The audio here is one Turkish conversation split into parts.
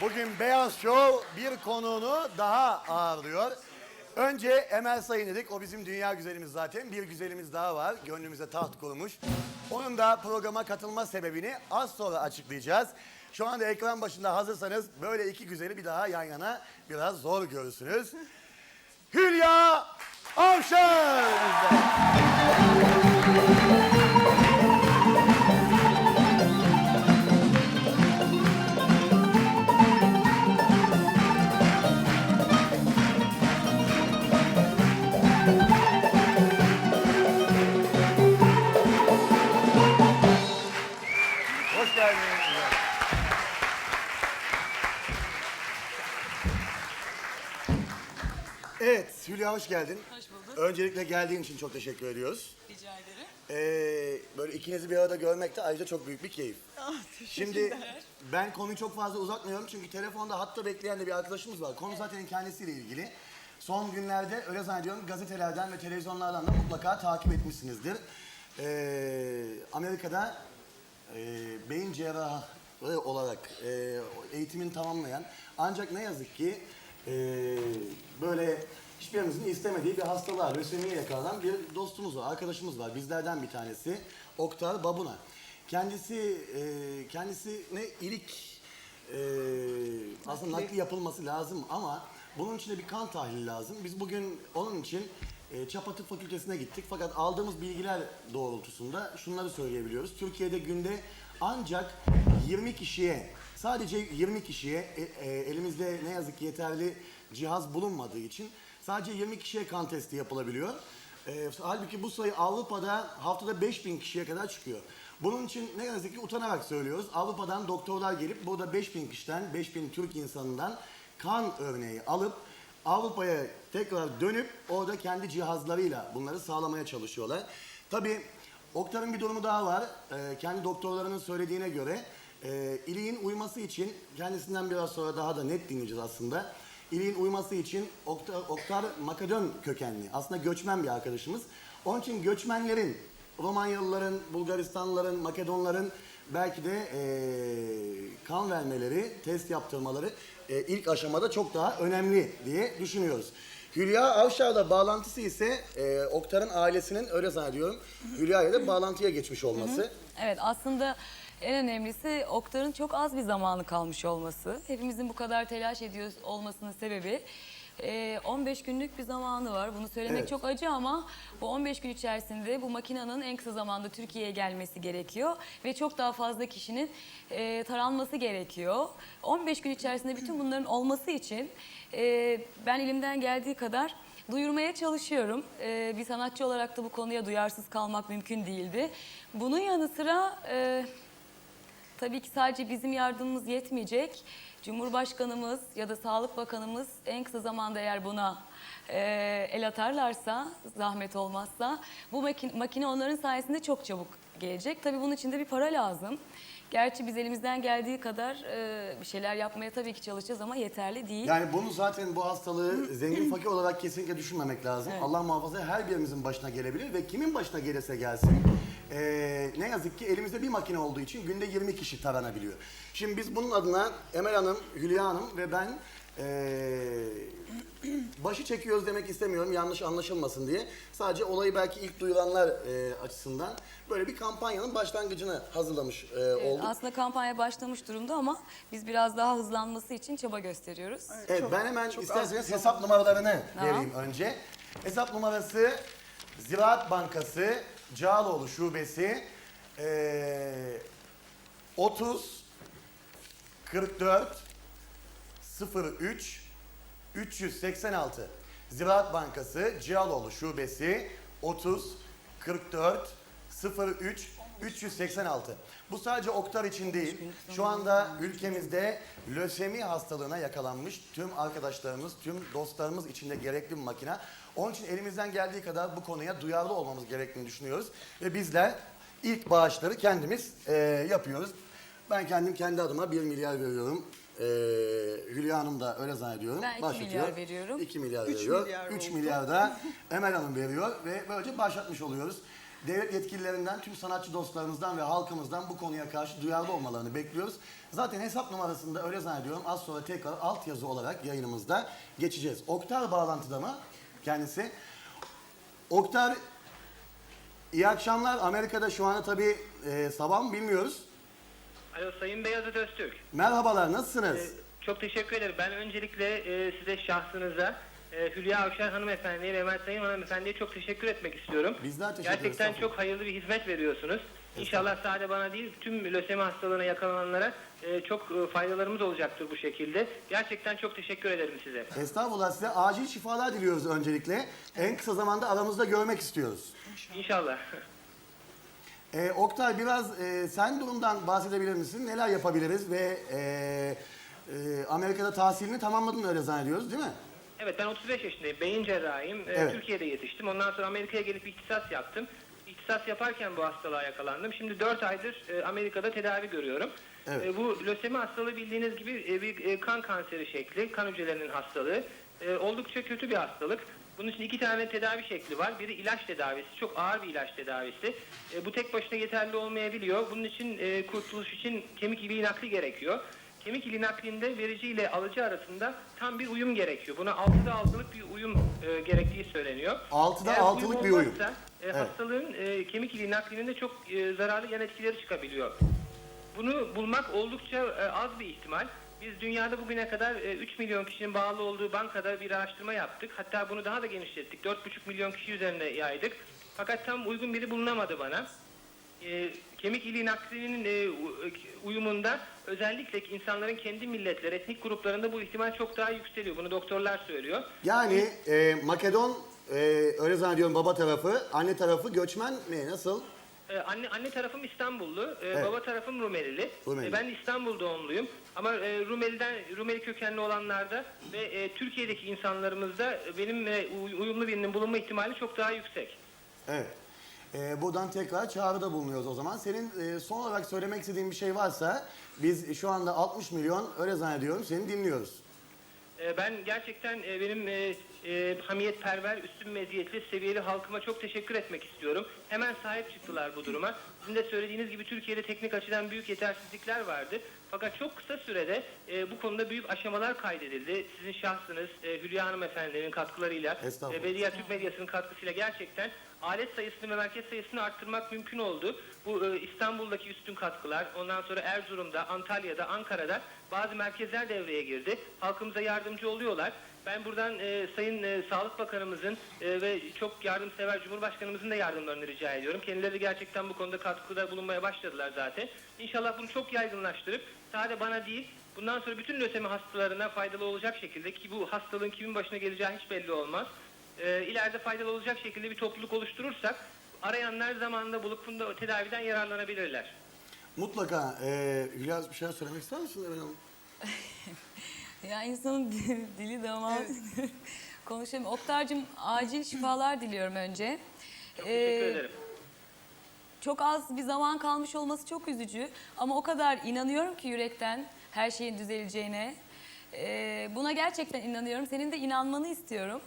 Bugün Beyaz Show bir konuğunu daha ağırlıyor. Önce Emel Sayın dedik. O bizim dünya güzelimiz zaten. Bir güzelimiz daha var. Gönlümüze taht kurmuş. Onun da programa katılma sebebini az sonra açıklayacağız. Şu anda ekran başında hazırsanız böyle iki güzeli bir daha yan yana biraz zor görürsünüz. Hülya Avşar Hülya hoş geldin. Hoş bulduk. Öncelikle geldiğin için çok teşekkür ediyoruz. Rica ederim. Ee, böyle ikinizi bir arada görmek de ayrıca çok büyük bir keyif. Ah, Şimdi teşekkürler. ben konuyu çok fazla uzatmıyorum çünkü telefonda hatta bekleyen de bir arkadaşımız var. Konu zaten kendisiyle ilgili. Son günlerde öyle zannediyorum gazetelerden ve televizyonlardan da mutlaka takip etmişsinizdir. Ee, Amerika'da e, beyin cerrahı olarak e, eğitimini tamamlayan ancak ne yazık ki e, böyle hiçbirimizin istemediği bir hastalığa, lösemiye yakalanan bir dostumuz var, arkadaşımız var. Bizlerden bir tanesi Oktar Babuna. Kendisi e, kendisine ilik e, aslında nakli yapılması lazım ama bunun için de bir kan tahlili lazım. Biz bugün onun için e, Çapa Tıp Fakültesine gittik fakat aldığımız bilgiler doğrultusunda şunları söyleyebiliyoruz. Türkiye'de günde ancak 20 kişiye, sadece 20 kişiye e, e, elimizde ne yazık ki yeterli cihaz bulunmadığı için sadece 20 kişiye kan testi yapılabiliyor. E, halbuki bu sayı Avrupa'da haftada 5000 kişiye kadar çıkıyor. Bunun için ne yazık ki utanarak söylüyoruz. Avrupa'dan doktorlar gelip burada 5000 kişiden, 5000 Türk insanından kan örneği alıp Avrupa'ya tekrar dönüp orada kendi cihazlarıyla bunları sağlamaya çalışıyorlar. Tabii Oktar'ın bir durumu daha var. Ee, kendi doktorlarının söylediğine göre e, iliğin uyması için kendisinden biraz sonra daha da net dinleyeceğiz aslında. İliğin uyması için Oktar, Oktar Makedon kökenli. Aslında göçmen bir arkadaşımız. Onun için göçmenlerin, Romanyalıların, Bulgaristanlıların, Makedonların belki de e, kan vermeleri, test yaptırmaları e, ilk aşamada çok daha önemli diye düşünüyoruz. Hülya Avşar'la bağlantısı ise e, Oktar'ın ailesinin öyle zannediyorum Hülya'ya da bağlantıya geçmiş olması. Evet aslında en önemlisi Oktar'ın çok az bir zamanı kalmış olması. Hepimizin bu kadar telaş ediyor olmasının sebebi e, 15 günlük bir zamanı var. Bunu söylemek Evet. çok acı ama bu 15 gün içerisinde bu makinenin en kısa zamanda Türkiye'ye gelmesi gerekiyor ve çok daha fazla kişinin e, taranması gerekiyor. 15 gün içerisinde bütün bunların olması için e, ben elimden geldiği kadar duyurmaya çalışıyorum. Ee, bir sanatçı olarak da bu konuya duyarsız kalmak mümkün değildi. Bunun yanı sıra e, tabii ki sadece bizim yardımımız yetmeyecek. Cumhurbaşkanımız ya da Sağlık Bakanımız en kısa zamanda eğer buna e, el atarlarsa, zahmet olmazsa bu makine, makine onların sayesinde çok çabuk gelecek. Tabii bunun için de bir para lazım. Gerçi biz elimizden geldiği kadar e, bir şeyler yapmaya tabii ki çalışacağız ama yeterli değil. Yani bunu zaten bu hastalığı zengin fakir olarak kesinlikle düşünmemek lazım. Allah muhafaza her birimizin başına gelebilir ve kimin başına gelirse gelsin. Ee, ne yazık ki elimizde bir makine olduğu için günde 20 kişi taranabiliyor. Şimdi biz bunun adına Emel Hanım, Hülya Hanım ve ben ee, başı çekiyoruz demek istemiyorum yanlış anlaşılmasın diye. Sadece olayı belki ilk duyuranlar ee, açısından böyle bir kampanyanın başlangıcını hazırlamış Evet, olduk. aslında kampanya başlamış durumda ama biz biraz daha hızlanması için çaba gösteriyoruz. Evet ben hemen isterseniz hesap numaralarını vereyim önce. Hesap numarası Ziraat Bankası Cağaloğlu Şubesi eee 30 44 03 386 Ziraat Bankası Cihaloğlu Şubesi 30 44 03 386. Bu sadece Oktar için değil. Şu anda ülkemizde lösemi hastalığına yakalanmış tüm arkadaşlarımız, tüm dostlarımız için de gerekli bir makine. Onun için elimizden geldiği kadar bu konuya duyarlı olmamız gerektiğini düşünüyoruz. Ve bizler ilk bağışları kendimiz eee, yapıyoruz. Ben kendim kendi adıma 1 milyar veriyorum. Ee, Hülya Hanım da öyle zannediyorum. Ben iki Başlatıyor. milyar veriyorum. 2 milyar Üç veriyor. milyar 3 oldu. milyar da Emel Hanım veriyor ve böylece başlatmış oluyoruz. devlet yetkililerinden, tüm sanatçı dostlarımızdan ve halkımızdan bu konuya karşı duyarlı olmalarını bekliyoruz. Zaten hesap numarasında öyle zannediyorum az sonra tekrar altyazı olarak yayınımızda geçeceğiz. Oktar bağlantıda mı kendisi? Oktar iyi akşamlar. Amerika'da şu anda tabii e, sabah mı bilmiyoruz. Alo Sayın Beyazıt Öztürk. Merhabalar nasılsınız? Ee, çok teşekkür ederim. Ben öncelikle e, size şahsınıza e, Hülya Avşar hanımefendiye ve Mehmet Sayın hanımefendiye çok teşekkür etmek istiyorum. Bizler teşekkür ederiz, Gerçekten çok hayırlı bir hizmet veriyorsunuz. İnşallah sadece bana değil tüm lösemi hastalığına yakalananlara e, çok e, faydalarımız olacaktır bu şekilde. Gerçekten çok teşekkür ederim size. Estağfurullah size acil şifalar diliyoruz öncelikle. En kısa zamanda aramızda görmek istiyoruz. İnşallah. Ee, Oktay biraz e, sen durumdan bahsedebilir misin? Neler yapabiliriz ve e, e, Amerika'da tahsilini tamamladın öyle zannediyoruz değil mi? Evet ben 35 yaşındayım. Beyin cerrahiyim. Ee, Evet. Türkiye'de yetiştim. Ondan sonra Amerika'ya gelip ihtisas yaptım. İhtisas yaparken bu hastalığa yakalandım. Şimdi 4 aydır e, Amerika'da tedavi görüyorum. Evet. E, bu lösemi hastalığı bildiğiniz gibi e, bir e, kan kanseri şekli, kan hücrelerinin hastalığı. E, oldukça kötü bir hastalık. Bunun için iki tane tedavi şekli var. Biri ilaç tedavisi, çok ağır bir ilaç tedavisi. E, bu tek başına yeterli olmayabiliyor. Bunun için e, kurtuluş için kemik iliği nakli gerekiyor. Kemik ili naklinde verici ile alıcı arasında tam bir uyum gerekiyor. Buna 6'da 6'lık bir uyum e, gerektiği söyleniyor. Altıda Eğer altılık bir uyum. olmazsa, e, hastalığın e, kemik ili çok e, zararlı yan etkileri çıkabiliyor. Bunu bulmak oldukça e, az bir ihtimal. Biz dünyada bugüne kadar e, 3 milyon kişinin bağlı olduğu bankada bir araştırma yaptık. Hatta bunu daha da genişlettik. 4,5 milyon kişi üzerinde yaydık. Fakat tam uygun biri bulunamadı bana. E, kemik iliği naklinin e, u- uyumunda özellikle insanların kendi milletleri, etnik gruplarında bu ihtimal çok daha yükseliyor. Bunu doktorlar söylüyor. Yani e, Makedon e, öyle zannediyorum baba tarafı, anne tarafı göçmen mi? Nasıl? Ee, anne anne tarafım İstanbullu, ee, Evet. baba tarafım Rumelili. Rumeli. Ee, ben İstanbul doğumluyum. Ama e, Rumeli'den Rumeli kökenli olanlarda ve e, Türkiye'deki insanlarımızda benim e, uy- uyumlu birinin bulunma ihtimali çok daha yüksek. Evet. E, buradan tekrar çağrıda bulunuyoruz o zaman. Senin e, son olarak söylemek istediğin bir şey varsa biz şu anda 60 milyon öyle zannediyorum seni dinliyoruz. Ee, Ben gerçekten e, benim e, e, hamiyetperver, üstün meziyetli, seviyeli halkıma çok teşekkür etmek istiyorum. Hemen sahip çıktılar bu duruma. Sizin de söylediğiniz gibi Türkiye'de teknik açıdan büyük yetersizlikler vardı. Fakat çok kısa sürede e, bu konuda büyük aşamalar kaydedildi. Sizin şahsınız, e, Hülya Hanım Efendi'nin katkılarıyla Estağfurullah. ve diğer Türk medyasının katkısıyla gerçekten alet sayısını ve merkez sayısını arttırmak mümkün oldu. Bu e, İstanbul'daki üstün katkılar, ondan sonra Erzurum'da, Antalya'da, Ankara'da bazı merkezler devreye girdi. Halkımıza yardımcı oluyorlar. Ben buradan e, Sayın e, Sağlık Bakanımızın e, ve çok yardımsever Cumhurbaşkanımızın da yardımlarını rica ediyorum. Kendileri gerçekten bu konuda katkıda bulunmaya başladılar zaten. İnşallah bunu çok yaygınlaştırıp sadece bana değil bundan sonra bütün lösemi hastalarına faydalı olacak şekilde ki bu hastalığın kimin başına geleceği hiç belli olmaz. E, ileride faydalı olacak şekilde bir topluluk oluşturursak arayanlar zamanında bulup bunda tedaviden yararlanabilirler. Mutlaka e, Hülya bir şeyler söylemek ister misin? Ya insanın dili damağı konuşamıyor. Oktar'cığım acil şifalar diliyorum önce. Çok Ee, teşekkür ederim. Çok az bir zaman kalmış olması çok üzücü. Ama o kadar inanıyorum ki yürekten her şeyin düzeleceğine. Ee, buna gerçekten inanıyorum. Senin de inanmanı istiyorum.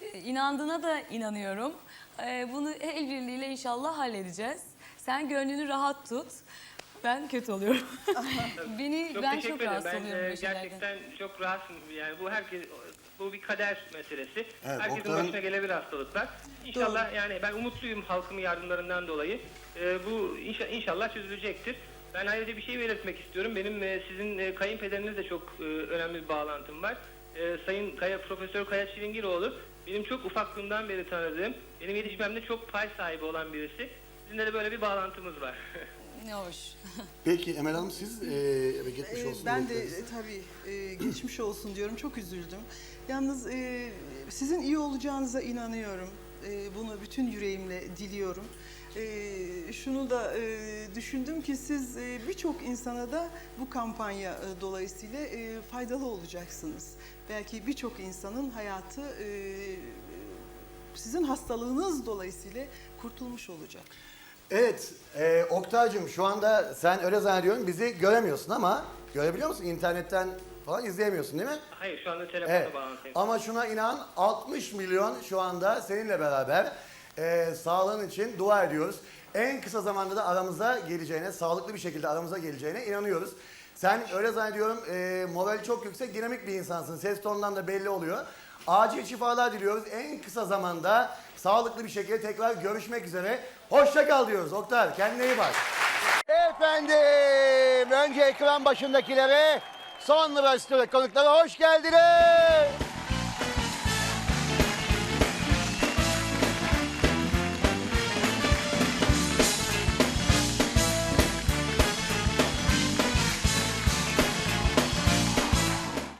Ee, inandığına da inanıyorum. Ee, bunu el birliğiyle inşallah halledeceğiz. Sen gönlünü rahat tut. Ben kötü oluyorum. Beni Çok ben çok ederim. rahatsız Ben oluyorum e, böyle şeylerden. gerçekten çok rahatsızım. Yani bu herkes bu bir kader meselesi. Evet, Herkesin Oktay'ın- başına gelebilir hastalıklar. İnşallah yani ben umutluyum halkımın yardımlarından dolayı. E, bu inşa- inşallah çözülecektir. Ben ayrıca bir şey belirtmek istiyorum. Benim e, sizin e, kayınpederinizle çok e, önemli bir bağlantım var. E, Sayın Kaya, Profesör Kaya Çilingiroğlu benim çok ufaklığımdan beri tanıdığım, benim yetişmemde çok pay sahibi olan birisi. Sizinle de böyle bir bağlantımız var. Ne hoş. Peki Emel Hanım siz e, ve geçmiş Ee, olsun. ben de e, tabii e, geçmiş olsun diyorum. Çok üzüldüm. Yalnız e, sizin iyi olacağınıza inanıyorum. E, bunu bütün yüreğimle diliyorum. E, şunu da e, düşündüm ki siz e, birçok insana da bu kampanya e, dolayısıyla e, faydalı olacaksınız. Belki birçok insanın hayatı e, sizin hastalığınız dolayısıyla kurtulmuş olacak. Evet, e, Oktay'cığım şu anda sen öyle zannediyorum bizi göremiyorsun ama görebiliyor musun? İnternetten falan izleyemiyorsun değil mi? Hayır şu anda telefonla Evet. bağlantıyım. Ama şuna inan 60 milyon şu anda seninle beraber e, sağlığın için dua ediyoruz. En kısa zamanda da aramıza geleceğine, sağlıklı bir şekilde aramıza geleceğine inanıyoruz. Sen öyle zannediyorum e, moral çok yüksek, dinamik bir insansın. Ses tonundan da belli oluyor. Acil şifalar diliyoruz. En kısa zamanda sağlıklı bir şekilde tekrar görüşmek üzere. Hoşça kal diyoruz Oktar. Kendine iyi bak. Efendim, önce ekran başındakilere, sonra stüdyo konuklara hoş geldiniz.